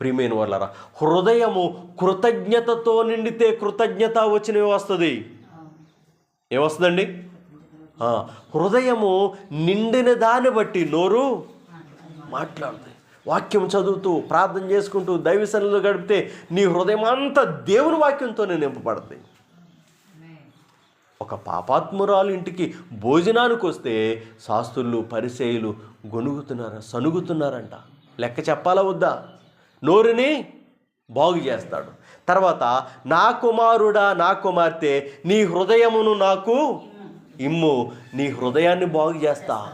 ప్రియమైన వాళ్ళరా హృదయము కృతజ్ఞతతో నిండితే కృతజ్ఞత వచ్చినవి వస్తుంది ఏమొస్తుందండి? హృదయము నిండిన దాన్ని బట్టి నోరు మాట్లాడుతుంది. వాక్యం చదువుతూ ప్రార్థన చేసుకుంటూ దైవసనలో గడిపితే నీ హృదయం అంతా దేవుని వాక్యంతోనే నింపబడుతుంది ఒక పాపాత్మురాలు ఇంటికి భోజనానికి వస్తే శాస్త్రులు పరిచయులు గొనుగుతున్నారు సనుగుతున్నారంట. లెక్క చెప్పాలా వద్దా? నోరుని బాగు చేస్తాడు. తర్వాత నా కుమారుడా నా కుమార్తె నీ హృదయమును నాకు ఇమ్ము. నీ హృదయాన్ని బాగు చేస్తా.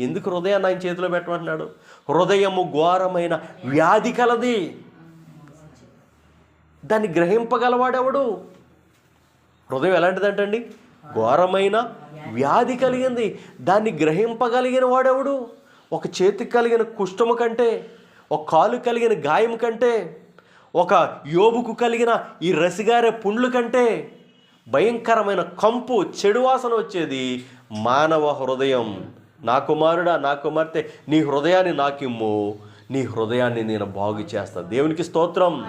ఎందుకు హృదయాన్ని ఆయన చేతిలో పెట్టమంటున్నాడు? హృదయము ఘోరమైన వ్యాధి కలది. దాన్ని గ్రహింపగలవాడెవడు? హృదయం ఎలాంటిదంటండి? ఘోరమైన వ్యాధి కలిగింది. దాన్ని గ్రహింపగలిగిన వాడెవడు? ఒక చేతికి కలిగిన కుష్టము కంటే ఒక కాలు కలిగిన గాయం కంటే ఒక యోబుకు కలిగిన ఈ రసిగారే పుండ్లు కంటే భయంకరమైన కంపు చెడు వాసన వచ్చేది మానవ హృదయం. నా కుమారుడా నా కుమార్తె నీ హృదయాన్ని నాకిమ్ము. నీ హృదయాన్ని నేను బాగు చేస్తాను దేవునికి స్తోత్రం.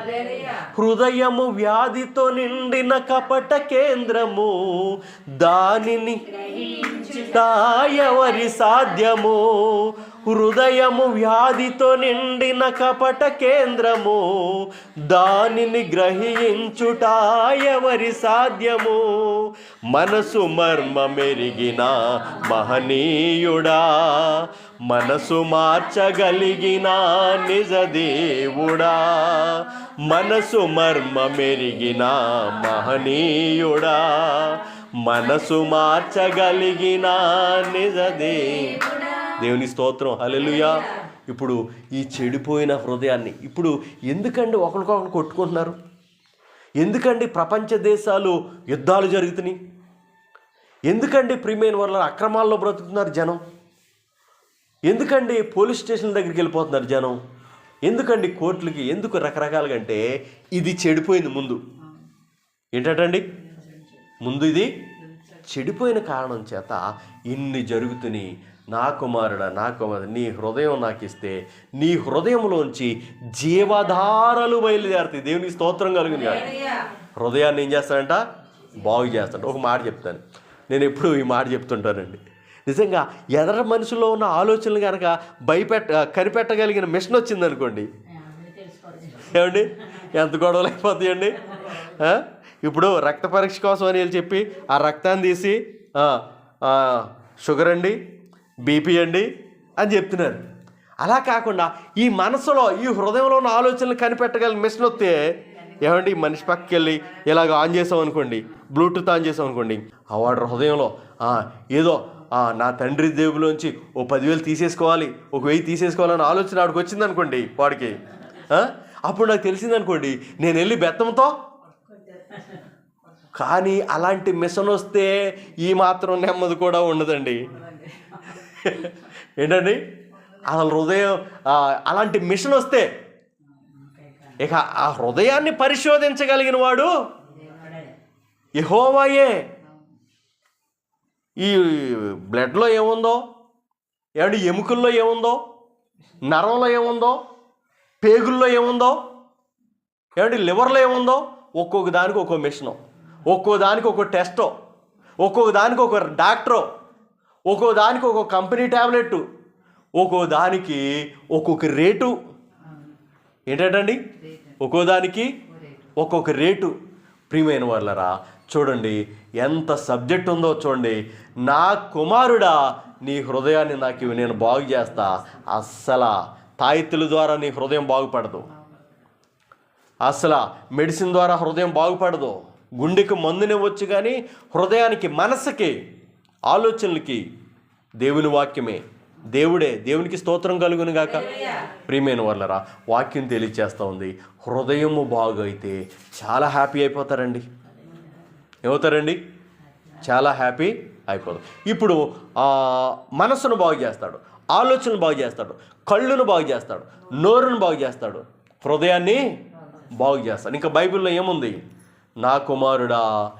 హృదయము వ్యాధితో నిండిన కపట కేంద్రము దానిని ఎవరి సాధ్యము. హృదయము వ్యాధితో నిండిన కపట కేంద్రము దానిని గ్రహించుట ఎవరి సాధ్యము? మనసు మర్మ మెరిగిన మహనీయుడా మనసు మార్చగలిగిన నిజ దేవుడా మనసు మర్మ మెరిగిన మహనీయుడా మనసు మార్చగలిగిన నిజదే దేవుని స్తోత్రం. హల్లెలూయా. ఇప్పుడు ఈ చెడిపోయిన హృదయాన్ని ఇప్పుడు ఎందుకండి ఒకరికొకరు కొట్టుకుంటున్నారు? ఎందుకండి ప్రపంచ దేశాలు యుద్ధాలు జరుగుతున్నాయి? ఎందుకండి ప్రియమైన వాళ్ళ అక్రమాల్లో బ్రతుకుతున్నారు జనం? ఎందుకండి పోలీస్ స్టేషన్ దగ్గరికి వెళ్ళిపోతున్నారు జనం? ఎందుకండి కోర్టులకి ఎందుకు రకరకాలుగా అంటే ఇది చెడిపోయింది ముందు. ఏంటండి ముందు ఇది చెడిపోయిన కారణం చేత ఇన్ని జరుగుతున్నాయి. నా కుమారుడా నా కుమారుడు నీ హృదయం నాకు ఇస్తే నీ హృదయంలోంచి జీవధారలు బయలుదేరుతాయి. దేవునికి స్తోత్రం కలుగుని కాదు హృదయాన్ని ఏం చేస్తాడంట? బాగు చేస్తాడు. ఒక మాట చెప్తాను. నేను ఎప్పుడు ఈ మాట చెప్తుంటానండి. నిజంగా ఎదర మనిషిలో ఉన్న ఆలోచనలు కనుక భయపెట్ట కనిపెట్టగలిగిన మిషన్ వచ్చిందనుకోండి. ఏమండి? ఎంత గొడవలు అయిపోతాయండి? ఇప్పుడు రక్త పరీక్ష కోసం అని వెళ్ళి చెప్పి ఆ రక్తాన్ని తీసి షుగర్ అండి బీపీ అండి అని చెప్తున్నారు. అలా కాకుండా ఈ మనసులో ఈ హృదయంలో ఉన్న ఆలోచనలు కనిపెట్టగల మిషన్ వస్తే ఏమండి మనిషి పక్కకి వెళ్ళి ఇలాగ ఆన్ చేసాం అనుకోండి బ్లూటూత్ ఆన్ చేసాం అనుకోండి ఆ వాడు హృదయంలో ఏదో నా తండ్రి దేవులోంచి ఓ పదివేలు తీసేసుకోవాలి ఒక వెయ్యి తీసేసుకోవాలని ఆలోచన ఆడికి వచ్చింది అనుకోండి వాడికి అప్పుడు నాకు తెలిసింది అనుకోండి నేను వెళ్ళి బెత్తంతో? కానీ అలాంటి మిషన్ వస్తే ఈ మాత్రం నెమ్మది కూడా ఉండదండి. ఏంటండి? అసలు హృదయం అలాంటి మిషన్ వస్తే ఇక ఆ హృదయాన్ని పరిశోధించగలిగిన వాడు యహోవాయే. ఈ బ్లడ్లో ఏముందో? ఏమంటే ఎముకల్లో ఏముందో? నరంలో ఏముందో? పేగుల్లో ఏముందో? ఏమంటే లివర్లో ఏముందో? ఒక్కొక్క దానికి ఒక్కో మిషను ఒక్కో దానికి ఒక్కో టెస్టో ఒక్కొక్క దానికి ఒక డాక్టరో ఒక్కో దానికి ఒక్కొక్క కంపెనీ ట్యాబ్లెట్ ఒక్కో దానికి ఒక్కొక్క రేటు. ఏంటండి ఒక్కో దానికి ఒక్కొక్క రేటు. ప్రియమైన వాళ్ళరా చూడండి ఎంత సబ్జెక్ట్ ఉందో చూడండి. నా కుమారుడా నీ హృదయాన్ని నాకు ఇవి నేను బాగు చేస్తా. అస్సలా తాయిత్తుల ద్వారా నీ హృదయం బాగుపడదు. అసలు మెడిసిన్ ద్వారా హృదయం బాగుపడదు. గుండెకి మందునివ్వచ్చు కానీ హృదయానికి మనసుకి ఆలోచనలకి దేవుని వాక్యమే. దేవుడే దేవునికి స్తోత్రం కలుగును గాక. ప్రియమైన వాళ్ళరా వాక్యం తెలియచేస్తూ ఉంది. హృదయము బాగైతే చాలా హ్యాపీ అయిపోతారండి. ఏమవుతారండి? చాలా హ్యాపీ అయిపోతాం ఇప్పుడు ఆ, మనసును బాగు చేస్తాడు ఆలోచనలు బాగు చేస్తాడు కళ్ళును బాగు చేస్తాడు నోరును బాగు చేస్తాడు హృదయాన్ని బాగు చేస్తాడు. ఇంకా బైబిల్లో ఏముంది? నా కుమారుడా.